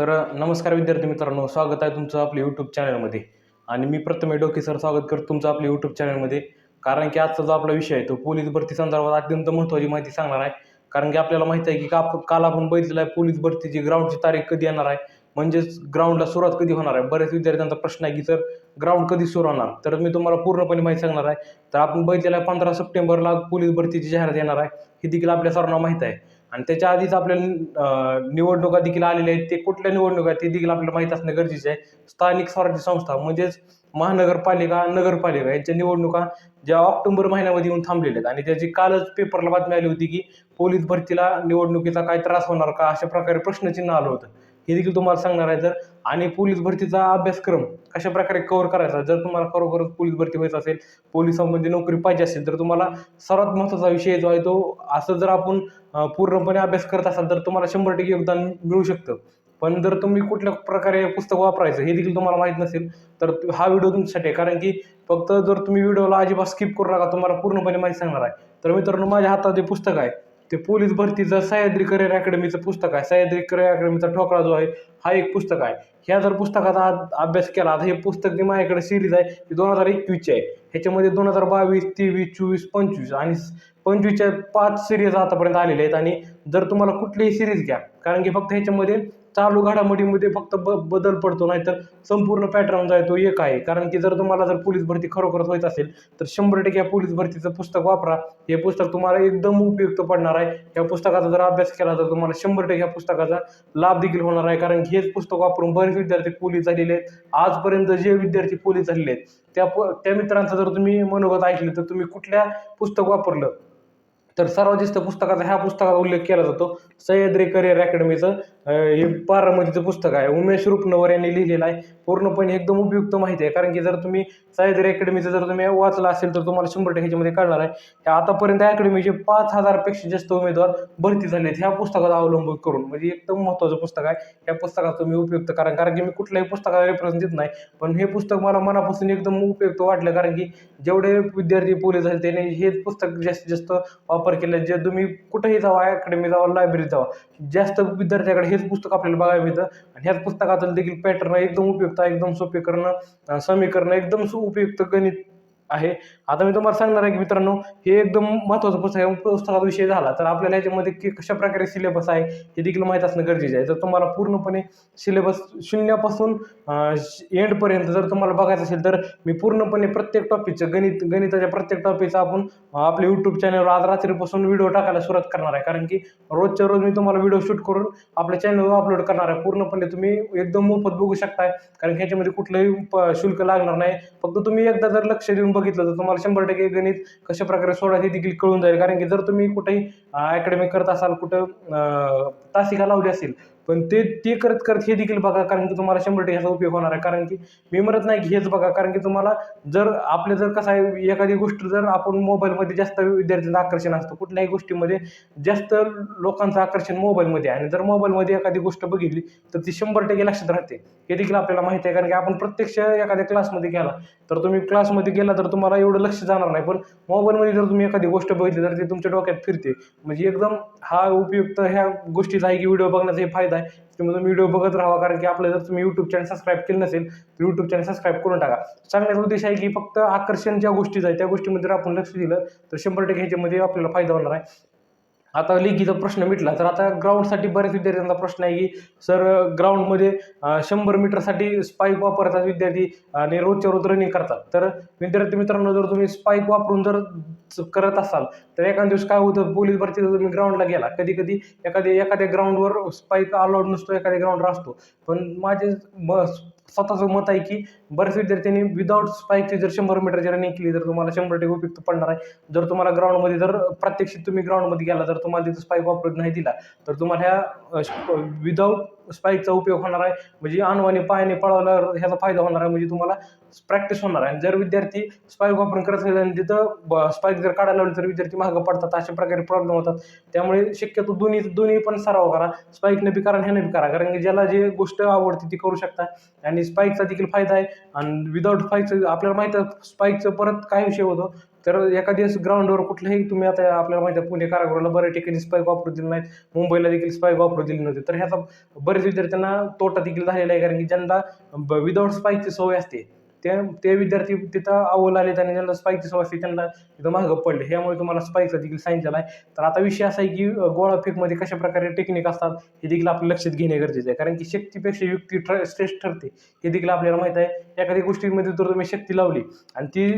तर नमस्कार विद्यार्थी मित्रांनो स्वागत आहे तुमचं आपल्या यूट्यूब चॅनलमध्ये आणि मी प्रथमे डोके सर स्वागत करतो तुमचं आपल्या यूट्यूब चॅनलमध्ये कारण की आजचा जो आपला विषय आहे तो पोलीस भरती संदर्भात अत्यंत महत्त्वाची माहिती सांगणार आहे. कारण की आपल्याला माहिती आहे की का काल आपण बघितलेलं आहे पोलीस भरतीची ग्राउंडची तारीख कधी येणार आहे? म्हणजेच ग्राउंडला सुरुवात कधी होणार आहे? बऱ्याच विद्यार्थ्यांचा प्रश्न आहे की सर ग्राउंड कधी सुरू होणार? तर मी तुम्हाला पूर्णपणे माहिती सांगणार आहे. तर आपण बघितलेलं आहे पंधरा सप्टेंबरला पोलीस भरतीची जाहिरात येणार आहे. ही देखील आपल्या सर्वांना माहीत आहे. आणि त्याच्या आधीच आपल्याला निवडणुका देखील आलेल्या आहेत. ते कुठल्या निवडणुका आहेत ते देखील आपल्याला माहीत असणं गरजेचं आहे. स्थानिक स्वराज्य संस्था म्हणजेच महानगरपालिका नगरपालिका यांच्या निवडणुका ज्या ऑक्टोबर महिन्यामध्ये येऊन थांबलेल्या आहेत. आणि त्याची कालच पेपरला बातमी आली होती की पोलीस भरतीला निवडणुकीचा काय त्रास होणार का? अशा प्रकारे प्रश्नचिन्ह आलं होतं. हे देखील तुम्हाला सांगणार आहे. जर आणि पोलीस भरतीचा अभ्यासक्रम कशा प्रकारे कव्हर करायचा? जर तुम्हाला खरोखरच पोलीस भरती व्हायचं असेल पोलिसांमध्ये नोकरी पाहिजे असेल तर तुम्हाला सर्वात महत्त्वाचा विषय जो आहे तो असं जर आपण पूर्णपणे अभ्यास करत असाल तर तुम्हाला शंभर टक्के योगदान मिळू शकतं. पण जर तुम्ही कुठल्या प्रकारे पुस्तक वापरायचं हे देखील तुम्हाला माहीत नसेल तर हा व्हिडिओ तुमच्यासाठी आहे. कारण की फक्त जर तुम्ही व्हिडिओला अजिबात स्किप करू नका तुम्हाला पूर्णपणे माहिती सांगणार आहे. तर मित्रांनो माझ्या हातात जे पुस्तक आहे. ते पोलीस भरतीचं सह्याद्री करिअर अकॅडमीचं पुस्तक आहे. सह्याद्री करिअर अकॅडमीचा ठोकळा जो आहे हा एक पुस्तक आहे. ह्या जर पुस्तकाचा अभ्यास केला आता हे पुस्तक जे माझ्याकडे सिरीज आहे ती दोन हजार एकवीसची आहे. ह्याच्यामध्ये दोन हजार बावीस तेवीस चोवीस पंचवीस आणि पंचवीसच्या पाच सिरीज आतापर्यंत आलेल्या आहेत. आणि जर तुम्हाला कुठलीही सिरीज घ्या कारण की फक्त ह्याच्यामध्ये चालू घडामोडीमध्ये फक्त ब बदल पडतो नाही तर संपूर्ण पॅटर्न जो आहे तो एक आहे. कारण की जर तुम्हाला जर पोलीस भरती खरोखरच होत असेल तर शंभर टक्के या पोलीस भरतीचं पुस्तक वापरा. हे पुस्तक तुम्हाला एकदम उपयुक्त पडणार आहे. या पुस्तकाचा जर अभ्यास केला तर तुम्हाला शंभर टक्के या पुस्तकाचा लाभ देखील होणार आहे. कारण की हेच पुस्तक वापरून बरेच विद्यार्थी पोलीस झालेले आहेत. आजपर्यंत जे विद्यार्थी पोलीस झालेले आहेत त्या प त्या मित्रांचं जर तुम्ही मनोगत ऐकलं तर तुम्ही कुठल्या पुस्तक वापरलं? तर सर्वात जास्त पुस्तकाचा ह्या पुस्तकाचा उल्लेख केला जातो. सह्याद्री करिअर अकॅडमीचं हे बारामतीचं पुस्तक आहे. उमेश रुपनवर यांनी लिहिलेलं आहे. पूर्णपणे एकदम उपयुक्त माहिती आहे. कारण की जर तुम्ही सह्याद्री अकॅडमीचं जर तुम्ही वाचलं असेल तर तुम्हाला शंभर टक्के ह्याच्यामध्ये कळणार आहे. आतापर्यंत अकॅडमीचे पाच हजारपेक्षा जास्त उमेदवार भरती झाले आहेत ह्या पुस्तकाचा अवलंब करून. म्हणजे एकदम महत्त्वाचं पुस्तक आहे. ह्या पुस्तकाचा तुम्ही उपयुक्त कारण कारण की मी कुठल्याही पुस्तकाला रेफरन्स देत नाही. पण हे पुस्तक मला मनापासून एकदम उपयुक्त वाटलं. कारण की जेवढे विद्यार्थी पोलीस झाले त्याने हेच पुस्तक जास्तीत जास्त वापर केला. जे तुम्ही कुठेही जावा अकॅडमी जावा लायब्ररीत जावा जास्त विद्यार्थ्याकडे हेच पुस्तक आपल्याला बघायला मिळतं. आणि ह्याच पुस्तकातलं देखील पॅटर्न एकदम उपयुक्त एकदम सोपे करणं समीकरण समीकरणं एकदम सु उपयुक्त गणित. आहे. आता मी तुम्हाला सांगणार आहे की मित्रांनो हे एकदम महत्त्वाचं पुस्तक आहे. पुस्तकाचा विषय झाला तर आपल्याला ह्याच्यामध्ये की कशा प्रकारे सिलेबस आहे हे देखील माहीत असणं गरजेचं आहे. जर तुम्हाला पूर्णपणे सिलेबस शून्यापासून एंडपर्यंत जर तुम्हाला बघायचं असेल तर मी पूर्णपणे प्रत्येक टॉपिकचं गणित गणिताच्या प्रत्येक टॉपिकचा आपण आपले आपल्या यूट्यूब चॅनलवर आज रात्रीपासून व्हिडिओ टाकायला सुरुवात करणार आहे. कारण की रोजच्या रोज मी तुम्हाला व्हिडिओ शूट करून आपल्या चॅनलवर अपलोड करणार आहे. पूर्णपणे तुम्ही एकदम मोफत बघू शकताय. कारण की ह्याच्यामध्ये कुठलंही प- शुल्क लागणार नाही. फक्त तुम्ही एकदा जर लक्ष देऊन बघितलं तर तुम्हाला शंभर टक्के गणित कशा प्रकारे सोडायचे देखील कळून जाईल. कारण की जर तुम्ही कुठेही अकॅडमी करत असाल कुठं तासिका लावली असेल पण ते ते करत करत हे देखील बघा कारण की तुम्हाला शंभर टक्के ह्याचा उपयोग होणार आहे. कारण की मी म्हणत नाही की हेच बघा कारण की तुम्हाला जर आपले जर कसं आहे एखादी गोष्ट जर आपण मोबाईलमध्ये जास्त विद्यार्थ्यांचं आकर्षण असतं कुठल्याही गोष्टीमध्ये जास्त लोकांचं आकर्षण मोबाईलमध्ये आहे. आणि जर मोबाईलमध्ये एखादी गोष्ट बघितली तर ती शंभर टक्के लक्षात राहते. हे देखील आपल्याला माहिती आहे कारण की आपण प्रत्यक्ष एखाद्या क्लासमध्ये गेला तर तुम्ही क्लासमध्ये गेला तर तुम्हाला एवढं लक्ष जाणार नाही. पण मोबाईलमध्ये जर तुम्ही एखादी गोष्ट बघितली तर ती तुमच्या डोक्यात फिरते. म्हणजे एकदम हा उपयुक्त ह्या गोष्टीचा आहे की व्हिडिओ बघण्याचा हे फायदा आहे. तुम्ही तुम्ही व्हिडिओ बघत राहा कारण की आपलं जर तुम्ही यूट्यूब चॅनल सबस्क्राईब केलं नसेल तर यूट्यूब चॅनल सबस्क्राईब करून टाका. सांगण्याचा उद्देश आहे की फक्त आकर्षण ज्या गोष्टी आहे त्या गोष्टीमध्ये जर आपण लक्ष दिलं तर शंभर टक्के ह्याच्यामध्ये आपल्याला फायदा होणार आहे. आता लेखीचा प्रश्न मिटला तर आता ग्राउंडसाठी बऱ्याच विद्यार्थ्यांचा प्रश्न आहे की सर ग्राउंडमध्ये शंभर मीटरसाठी स्पाईक वापरतात विद्यार्थी आणि रोजच्या रोज रनिंग करतात. तर विद्यार्थी मित्रांनो जर तुम्ही स्पाईक वापरून जर करत असाल तर एखाद्या दिवस काय होतं पोलीस भरती जर तुम्ही ग्राउंडला गेला कधी कधी एखाद्या एखाद्या ग्राउंडवर स्पाईक अलाउड नसतो एखाद्या ग्राउंडवर असतो. पण माझे म स्वतःचं मत आहे की बरेच विद्यार्थ्यांनी विदाऊट स्पाईकची जर शंभर मीटरची रनिंग केली तर तुम्हाला शंभर टक्के उपयुक्त पडणार आहे. जर तुम्हाला ग्राउंडमध्ये जर प्रत्यक्षित तुम्ही ग्राउंडमध्ये गेला तर तुम्हाला तिथं स्पाईक वापरत नाही दिला तर तुम्हाला ह्या विदाऊट स्पाईकचा उपयोग होणार आहे. म्हणजे अनुवाने पायाने पळवल्यावर ह्याचा फायदा होणार आहे. म्हणजे तुम्हाला प्रॅक्टिस होणार आहे. आणि जर विद्यार्थी स्पाईक वापरून करत असेल आणि तिथं स्पाईक जर काढायला लावली तर विद्यार्थी मागं पडतात. अशा प्रकारे प्रॉब्लेम होतात. त्यामुळे शक्यतो दोन्ही दोन्ही पण सराव करा. स्पाईकने बी करा ह्याने बी करा. कारण की ज्याला जे गोष्ट आवडते ती करू शकता. आणि स्पाईकचा देखील फायदा आहे. आणि विदाऊट स्पाईकचं आपल्याला माहिती आहे स्पाईकचं परत काय विषय होतो? तर एखाद्या ग्राउंडवर कुठल्याही तुम्ही आता आपल्याला माहिती आहे पुणे कारागृहाला बऱ्या ठिकाणी स्पाईक वापरू दिले नाहीत. मुंबईला देखील स्पाईक वापरू दिली नव्हती. तर ह्याचा बरेच विद्यार्थ्यांना तोटा देखील झालेला आहे कारण की ज्यांना विदाऊट स्पाईकची सवय असते त्या ते विद्यार्थी तिथं अव्वल आले आणि ज्यांना स्पाईकची सवय त्यांना तिथं मागं पडले. ह्यामुळे तुम्हाला स्पाईकचा देखील सांगितलेला आहे तर आता विषय असा आहे की गोळा फेकमध्ये कशा प्रकारे टेक्निक असतात हे देखील आपल्या लक्षात घेणे गरजेचं आहे. कारण की शक्तीपेक्षा युक्ती ठर श्रेष्ठ ठरते. हे देखील आपल्याला माहीत आहे. एखाद्या गोष्टीमध्ये जर तुम्ही शक्ती लावली आणि ती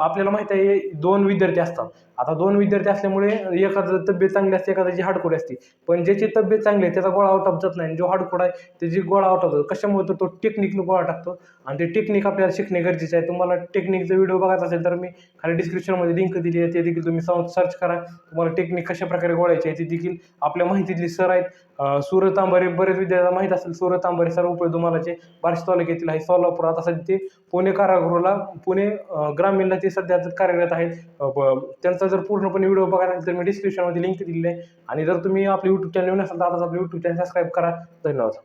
आपल्याला माहीत आहे दोन विद्यार्थी असतात. आता दोन विद्यार्थी असल्यामुळे एखादं तब्येत चांगली असते एखाद्याची हाडकोडी असते. पण ज्याची तब्येत चांगली आहे त्याचा गोळा आउट ऑफ जात नाही. आणि जो हाडकोड आहे त्याची गोळा आउट ऑफ जातो. कशामुळे तर तो टेक्निकनं गोळा टाकतो. आणि ते टेक्निक आपल्याला शिकणे गरजेचे आहे. तुम्हाला टेक्निकचा व्हिडिओ बघायचा असेल तर मी खाली डिस्क्रिप्शनमध्ये लिंक दिली आहे. ते देखील तुम्ही सर्च करा. तुम्हाला टेक्निक कशा प्रकारे गोळायची आहे ती देखील आपल्या माहितीतली सर आहेत. सूरत सूरज तांबारे बरेच विद्यार्थ्यांना माहीत असेल सूरत तांबारे सर उपळे तुम्हालाचे बार्शी तालुक्यातील आहे सोलापूर. आता सध्या ते पुणे कारागृहाला पुणे ग्रामीणला ते सध्या कार्यरत आहेत. त्यांचा जर पूर्णपणे व्हिडिओ बघायला असेल तर मी डिस्क्रिप्शनमध्ये लिंक दिलेली आहे. आणि जर तुम्ही आपले यूट्यूब चॅनल नसाल तर आता आपलं यूट्यूब चॅनल सबस्क्राईब करा. धन्यवाद.